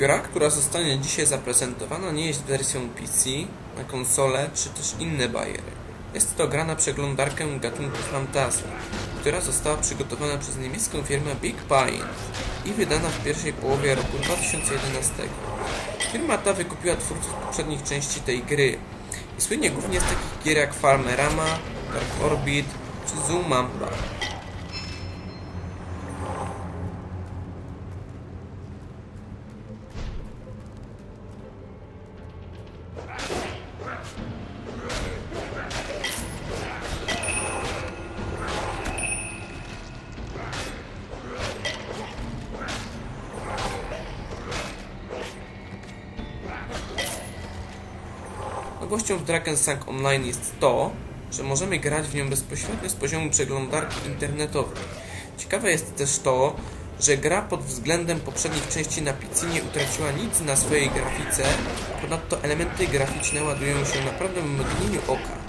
Gra, która zostanie dzisiaj zaprezentowana, nie jest wersją PC na konsolę czy też inne bajery. Jest to gra na przeglądarkę gatunku fantasy, która została przygotowana przez niemiecką firmę Big Pine i wydana w pierwszej połowie roku 2011. Firma ta wykupiła twórców poprzednich części tej gry i słynie głównie z takich gier jak Farmerama, Dark Orbit czy Zoomamba. Dragon Sank Online jest to, że możemy grać w nią bezpośrednio z poziomu przeglądarki internetowej. Ciekawe jest też to, że gra pod względem poprzednich części na PC nie utraciła nic na swojej grafice, ponadto elementy graficzne ładują się naprawdę w mgnieniu oka.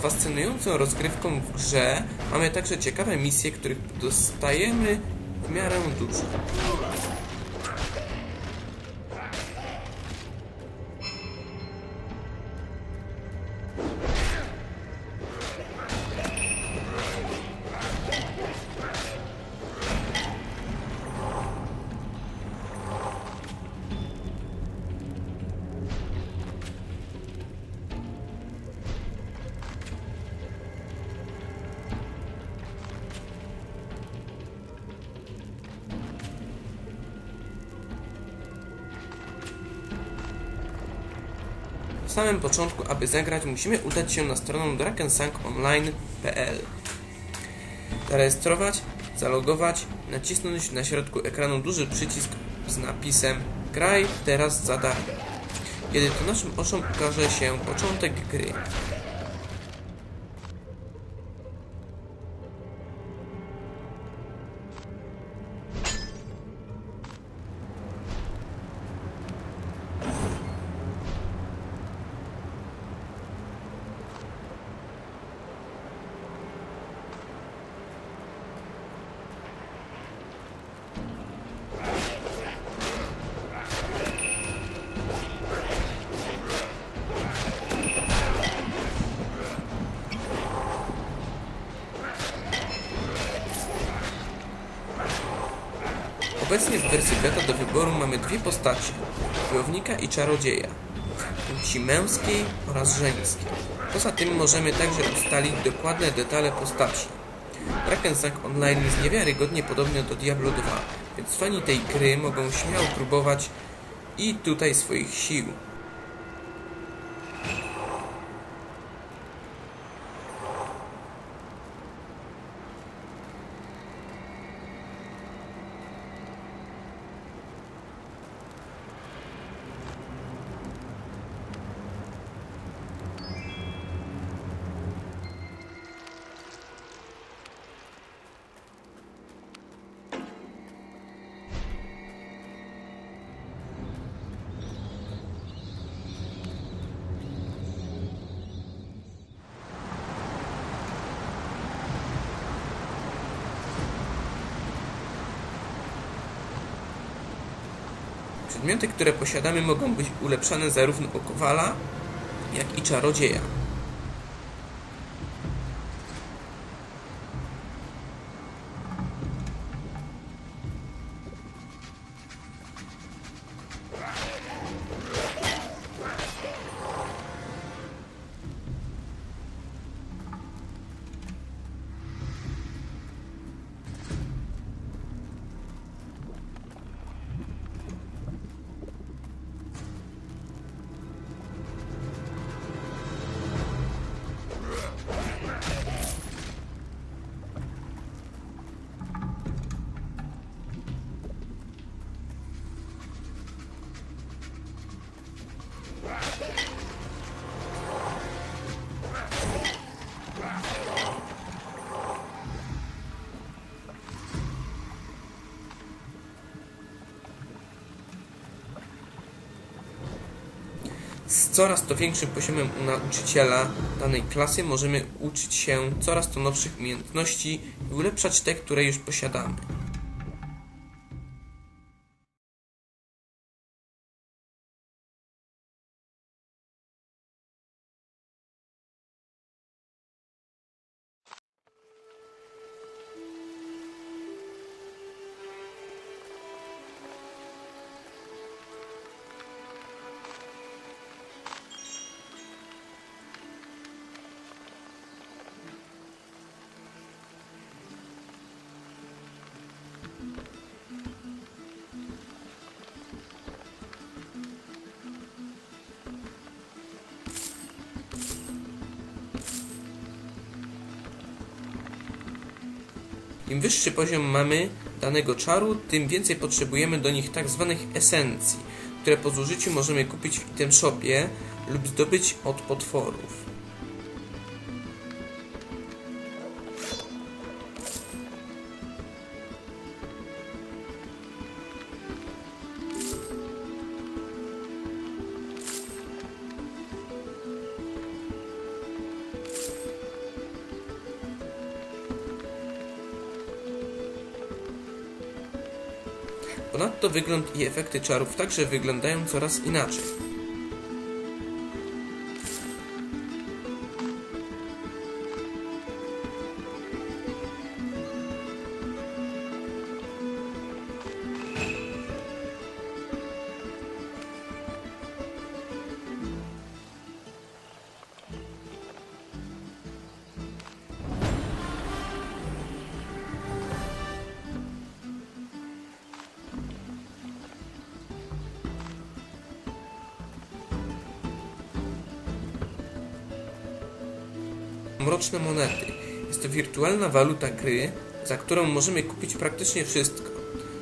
Fascynującą rozgrywką w grze mamy także ciekawe misje, których dostajemy w miarę dużo. W samym początku, aby zagrać, musimy udać się na stronę drakensankonline.pl Zarejestrować, zalogować, nacisnąć na środku ekranu duży przycisk z napisem Graj teraz za darmo. Kiedy to naszym oczom ukaże się początek gry. Obecnie w wersji beta do wyboru mamy dwie postacie, wojownika i czarodzieja, płci męskiej oraz żeńskiej. Poza tym możemy także ustalić dokładne detale postaci. Drakensang Online jest niewiarygodnie podobny do Diablo 2, więc fani tej gry mogą śmiało próbować i tutaj swoich sił. Przedmioty, które posiadamy, mogą być ulepszane zarówno u kowala, jak i czarodzieja. Z coraz to większym poziomem u nauczyciela danej klasy możemy uczyć się coraz to nowszych umiejętności i ulepszać te, które już posiadamy. Im wyższy poziom mamy danego czaru, tym więcej potrzebujemy do nich tak zwanych esencji, które po zużyciu możemy kupić w item shopie lub zdobyć od potworów. Ponadto wygląd i efekty czarów także wyglądają coraz inaczej. Mroczne monety. Jest to wirtualna waluta gry, za którą możemy kupić praktycznie wszystko.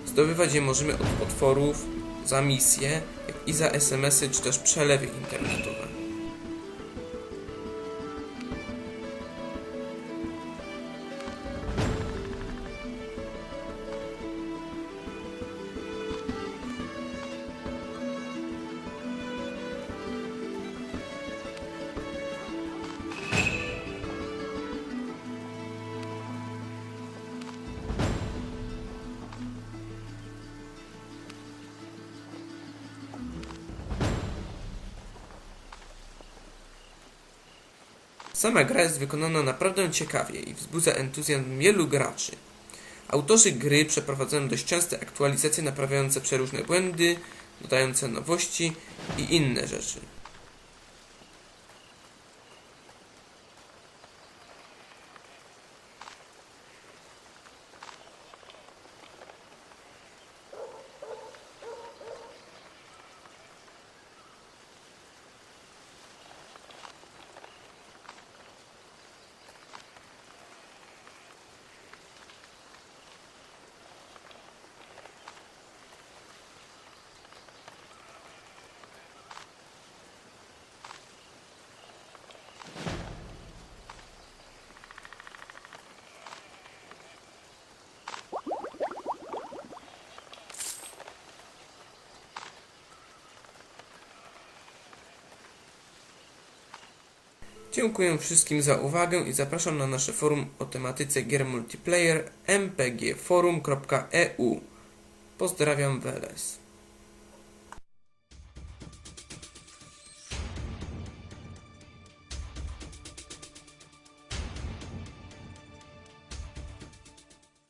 Zdobywać je możemy od potworów, za misje, jak i za SMS-y czy też przelewy internetowe. Sama gra jest wykonana naprawdę ciekawie i wzbudza entuzjazm wielu graczy. Autorzy gry przeprowadzają dość częste aktualizacje naprawiające przeróżne błędy, dodające nowości i inne rzeczy. Dziękuję wszystkim za uwagę i zapraszam na nasze forum o tematyce gier multiplayer mpgforum.eu. Pozdrawiam Weles.